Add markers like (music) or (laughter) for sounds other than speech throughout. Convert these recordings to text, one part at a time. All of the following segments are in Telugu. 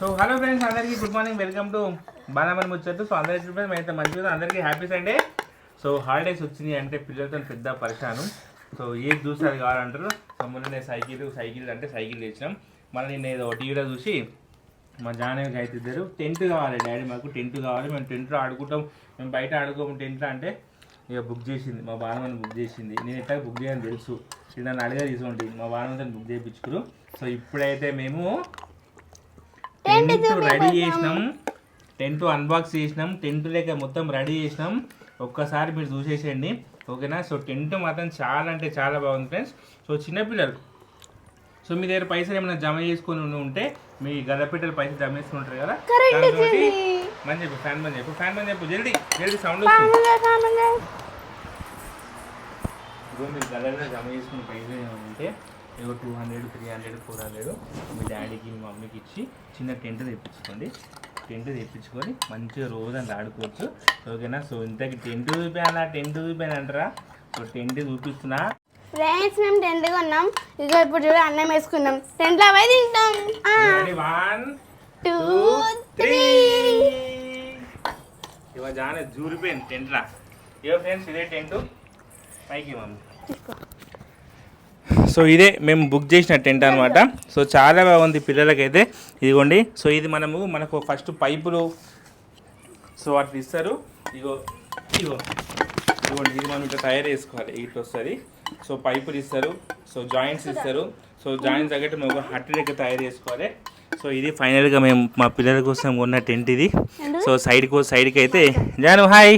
సో హలో ఫ్రెండ్స్ అందరికీ గుడ్ మార్నింగ్ వెల్కమ్ టు బాణామని ముచ్చట్టు సో అందరికీ ఫ్రెండ్స్ అయితే మంచిగా అందరికీ హ్యాపీ సండే సో హాలిడేస్ వచ్చినాయి అంటే పిల్లలతో పెద్ద పరిశాను. సో ఏది చూసి అది కావాలంటారు సో మొన్న సైకిల్ సైకిల్ అంటే సైకిల్ తెచ్చినాం. మళ్ళీ నేను ఏదో టీవీలో చూసి మా జానవి అయితే ఇద్దరు టెంట్ కావాలి. డాడీ మాకు టెంట్ కావాలి. మేము టెంట్లో ఆడుకుంటాం. మేము బయట ఆడుకోము టెంట్లో అంటే ఇక బుక్ చేసింది. మా బాణమని బుక్ చేసింది. నేను ఎట్లా బుక్ చేయని తెలుసు. నన్ను అడిగా తీసుకోండి మా బాలమని బుక్ చేయించుకురు. సో ఇప్పుడైతే మేము టెంట్ రెడీ చేసినాం. టెంట్ అన్బాక్స్ చేసినాం. టెంట్ లేక మొత్తం రెడీ చేసినాం. ఒక్కసారి మీరు చూసేసేయండి. ఓకేనా? సో టెంట్ మాత్రం చాలా అంటే చాలా బాగుంది ఫ్రెండ్స్ సో చిన్నపిల్లలు. సో మీ దగ్గర పైసలు ఏమైనా జమ చేసుకొని ఉంటే మీ గదపెట్టెలు పైసలు జమ చేసుకుని ఉంటారు కదా? దాంతోటి మంచి చెప్పు ఫ్యాన్ మంది చెప్పు ఫ్యాన్ మంది చెప్పు జల్దీ జల్దీ సౌండ్ వస్తుంది. మీరు గదలో జమ చేసుకుని పైసలు ఏమైనా ఉంటే ఏదో two hundred three hundred four hundred మీ డాడీకి మీ మమ్మీకి ఇచ్చి చిన్న టెంట్ తెప్పించుకోండి. టెంట్ తెప్పించుకొని మంచిగా రోజు అంత ఆడుకోవచ్చు. ఓకేనా? సో ఇంతకి టెంట్ చూపానా టెంట్ చూపాను అంటారా సో టెంట్ చూపిస్తున్నా. ఫ్రెండ్స్ మేము టెంట్ కొన్నాం. ఇక ఇప్పుడు చూడ అన్నం వేసుకున్నాం. టెంట్లో పోయి తింటాం. వన్ టూ త్రీ ఇవ జానే జూరిపోయింది టెంట్లా ఇవ ఫ్రెండ్స్ ఇదే టెంట్ పైకి మమ్మీ. సో ఇదే మేము బుక్ చేసిన టెంట్ అనమాట సో చాలా బాగుంది పిల్లలకైతే. ఇదిగోండి. సో ఇది మనము మనకు ఫస్ట్ పైపులు. సో అట్లా ఇస్తారు. ఇగో ఇగో. ఇదిగోండి ఇది మనం ఇట్లా తయారు చేసుకోవాలి. ఇట్లా వస్తుంది. సో పైపులు ఇస్తారు. సో జాయింట్స్ ఇస్తారు. సో జాయింట్స్ తగ్గట్టు మేము హట్ లెక్క తయారు చేసుకోవాలి. సో ఇది ఫైనల్గా మేము మా పిల్లల కోసం కొన్న టెంట్ ఇది. సో సైడ్కి సైడ్కి అయితే జాను హాయ్.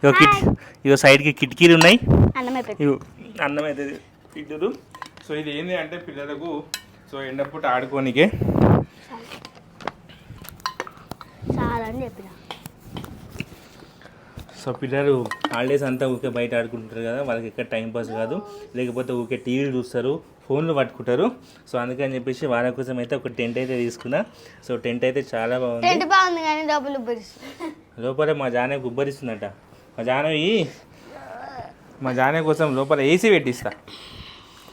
ఇగో కిట్ ఇగో సైడ్కి కిటికీలు ఉన్నాయి. అన్నం అయిపోయింది ఇవి అన్నం అయితే తింటారు సో ఇది ఏంటి అంటే పిల్లలకు సో ఎండపూట ఆడుకోనికే. చాలా అని చెప్పిన. సో పిల్లలు హాలిడేస్ అంతా ఊకే బయట ఆడుకుంటారు కదా వాళ్ళకి ఎక్కడ టైం పాస్ కాదు. లేకపోతే ఊకే టీవీలు చూస్తారు ఫోన్లు పట్టుకుంటారు. సో అందుకని చెప్పేసి వాళ్ళ కోసం అయితే ఒక టెంట్ అయితే తీసుకున్నా. సో టెంట్ అయితే చాలా బాగుంది. టెంట్ బాగుంది కానీ డబ్బులు భరిస్తుంది లోపల మా జానే గుబ్బరిస్తుందట. మా జానవి మా జానే కోసం లోపల ఏసీ పెట్టిస్తా.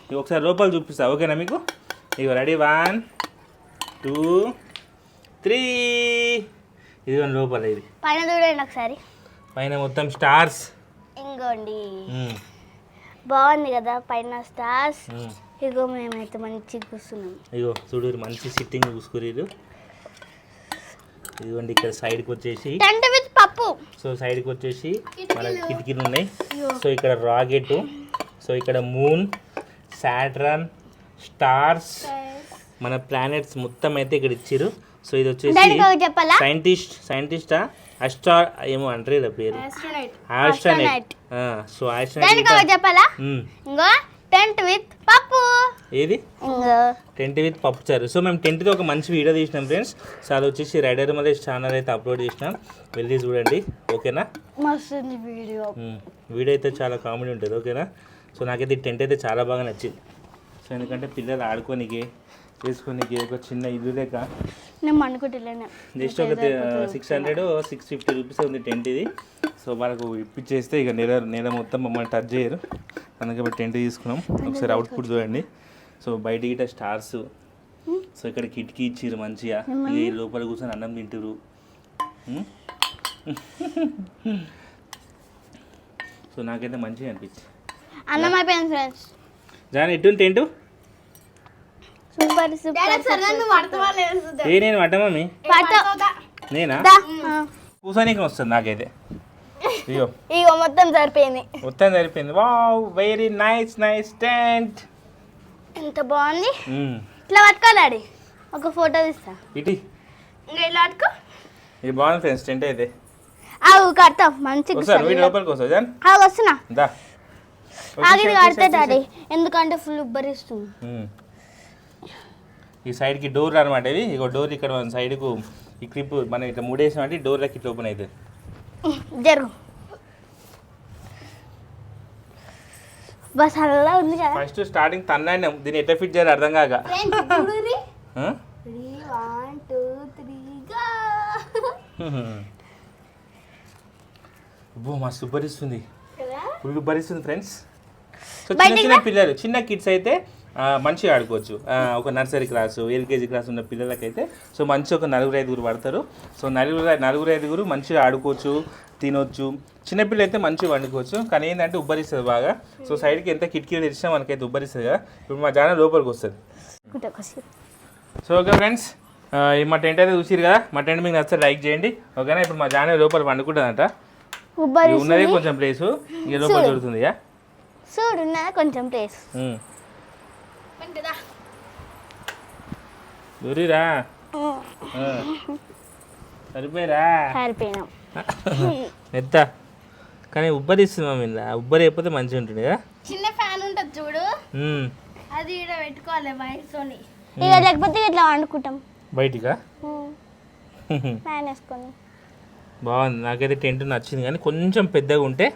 ఇవి ఒకసారి లోపల చూపిస్తా ఓకేనా మీకు? ఇక రెడీ వన్ టూ త్రీ. ఇది లోపల ఇది. పైన చూడండి ఒకసారి. పైన మొత్తం స్టార్స్. ఇంకోండి బాగుంది కదా పైన స్టార్స్. ఇగో మేమైతే మంచిగా కూర్చున్నాం. ఇగో చూడు మంచి సిట్టింగ్ చూసుకురీరు ఇదిగోండి ఇక్కడ సైడ్కి వచ్చేసి. విత్ పప్పు. సో సైడ్కి వచ్చేసి మన కిటికీలు ఉన్నాయి. సో ఇక్కడ రాకెట్ సో ఇక్కడ మూన్. సాట్రన్ స్టార్స్ మన ప్లానెట్స్ మొత్తం అయితే ఇక్కడ ఇచ్చారు సో ఇది వచ్చేసి సైంటిస్ట్ సైంటిస్టా? అస్టా ఏమో అంటారు కదా పేరు. ఆస్ట్రానైట్ సో ఆస్ట్రానైట్ చెప్పాలా? ఇంకో టెంట్ విత్ పప్పు. ఏది? టెంట్ విత్ పప్పుచారు సో మేము టెంట్తో ఒక మంచి వీడియో తీసినాం ఫ్రెండ్స్. సో అది వచ్చేసి రైడర్ మలేష్ ఛానల్ అయితే అప్లోడ్ చేసినాం. వెళ్ళి చూడండి. ఓకేనా? వీడియో. వీడియో అయితే చాలా కామెడీ ఉంటుంది. ఓకేనా? సో నాకైతే ఈ టెంట్ అయితే చాలా బాగా నచ్చింది. సో ఎందుకంటే పిల్లలు ఆడుకోనికి వేసుకోనికి ఒక చిన్న ఇల్లు లేక నేను జస్ట్ ఒక six hundred six fifty rupees ఉంది టెంట్ ఇది. సో వాళ్ళకు ఇప్పించేస్తే ఇక నెల నెల మొత్తం మమ్మల్ని టచ్ చేయరు. అందుకే టెంట్ తీసుకున్నాం. ఒకసారి అవుట్పుట్ చూడండి. సో బయట గిట్ట స్టార్స్. సో ఇక్కడ కిటికీ ఇచ్చిర్రు మంచిగా. ఈ లోపల కూర్చొని అన్నం తింటురు? (laughs) సో నాకైతే మంచిగా అనిపించింది. అన్నం అయిపోయింది ఫ్రెండ్స్. జాన్ ఎట్టుంది టెంట్ సూపర్ సూపర్ ఏ నేను పడ్డా మమ్మీ? నేనా? దా. కూర్చోనీకి వస్తుంది నాకైతే. అయ్యో ఇగో మొత్తం సరిపోయింది. మొత్తం సరిపోయింది. Wow very nice nice tent. ఎంత బాగుంది. ఇట్లా పట్టుకోలాడి ఒక ఫోటో తీస్తా. ఇటీ. ఇంకా ఇలా పట్టుకో. ఇది బాగుంది ఫ్రెండ్స్ టెంట్ అయితే. ఆగు కడతాం మంచిగా వస్తారు వీడి లోపలికి వస్తావు జాన్. వస్తున్నా. దా. ఆగిది కడితే డాడీ ఎందుకంటే ఫుల్ ఉబ్బరిస్తుంది. ఉమ్. ఈ సైడ్కి డోర్ అనమాట ఇది. ఇగో డోర్ ఇక్కడ మన సైడ్కు ఈ క్లిప్ మనం ఇట్లా మూడేసామంటే డోర్లకి ఇట్లా ఓపెన్ అవుతుంది జరుగు. బస్ అలా ఉంది కదా. ఫస్ట్ స్టార్టింగ్ తన్నాను దీన్ని ఎట్లా ఫిట్ చేయాలి అర్థం కాక. (laughs) (laughs) మస్తు ఉబ్బరిస్తుంది. ఫుల్ ఉబ్బరిస్తుంది ఫ్రెండ్స్ సో చిన్న చిన్న పిల్లలు చిన్న కిడ్స్ అయితే మంచిగా ఆడుకోవచ్చు. ఒక నర్సరీ క్లాసు ఎల్కేజీ క్లాస్ ఉన్న పిల్లలకైతే సో మంచి ఒక నలుగురు ఐదుగురు పడతారు. సో నలుగురు నలుగురు ఐదుగురు మంచిగా ఆడుకోవచ్చు తినొచ్చు. చిన్నపిల్లలు అయితే మంచిగా వండుకోవచ్చు కానీ ఏంటంటే ఉబ్బరిస్తుంది బాగా. సో సైడ్కి ఎంత కిటికీలు తెరిచినా మనకైతే ఉబ్బరిస్తుంది కదా. ఇప్పుడు మా జాన లోపలికి వస్తుంది. సో ఓకే ఫ్రెండ్స్ మా టెంట్ అయితే చూసిరు కదా. మా టెంట్ మీకు నచ్చితే లైక్ చేయండి. ఓకేనా? ఇప్పుడు మా జాన లోపల వండుకుంటుందంట ఉబ్బరి ఉన్నది కొంచెం ప్లేసు ఇక లోపల దొరుకుతుంది చూడు ఉన్నదా కొంచెం ప్లేస్. దూరిరా. ఆ. సరిపోయిరా. సరిపోయినాం. (laughs) మెత్త కానీ ఉబ్బరిస్తుంది మమ్మీ ఇలా ఉబ్బరి అయిపోతే మంచిగా ఉంటుంది కదా? చిన్న ఫ్యాన్ ఉంటుంది చూడు. అది ఇక్కడ పెట్టుకోవాలి వైర్తోని ఇక లేకపోతే ఇట్లా వండుకుంటాం. బయటికా? ఫ్యాన్ (laughs) వేసుకొని. బాగుంది. నాకైతే టెంట్ నచ్చింది కానీ కొంచెం పెద్దగా ఉంటే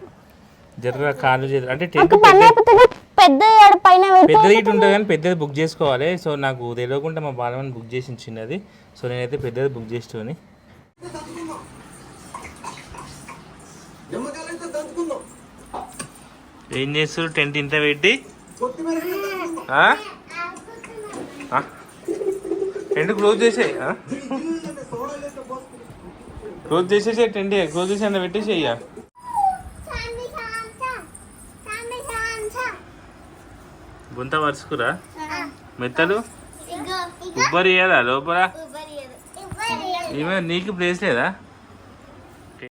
జర్ర కాలు చేతులు అంటే టెంట్ పెద్ద పెద్దది ఇటు ఉంటుంది కానీ పెద్దది బుక్ చేసుకోవాలి. సో నాకు తెలియకుండా మా బాలమని బుక్ చేసి చిన్నది. సో నేనైతే పెద్దది బుక్ చేసేటోని ఏం చేస్తారు టెంట్ ఇంత పెట్టి? టెంట్ క్లోజ్ చేసే క్లోజ్ చేసేసే టెంట్ క్లోజ్ చేసి అన్న పెట్టేసి అయ్యా గుంత వరుసుకురా. మెత్తలు? ఉబ్బరి ఏదా లోపల? ఏమైనా నీకు ప్లేస్ లేదా?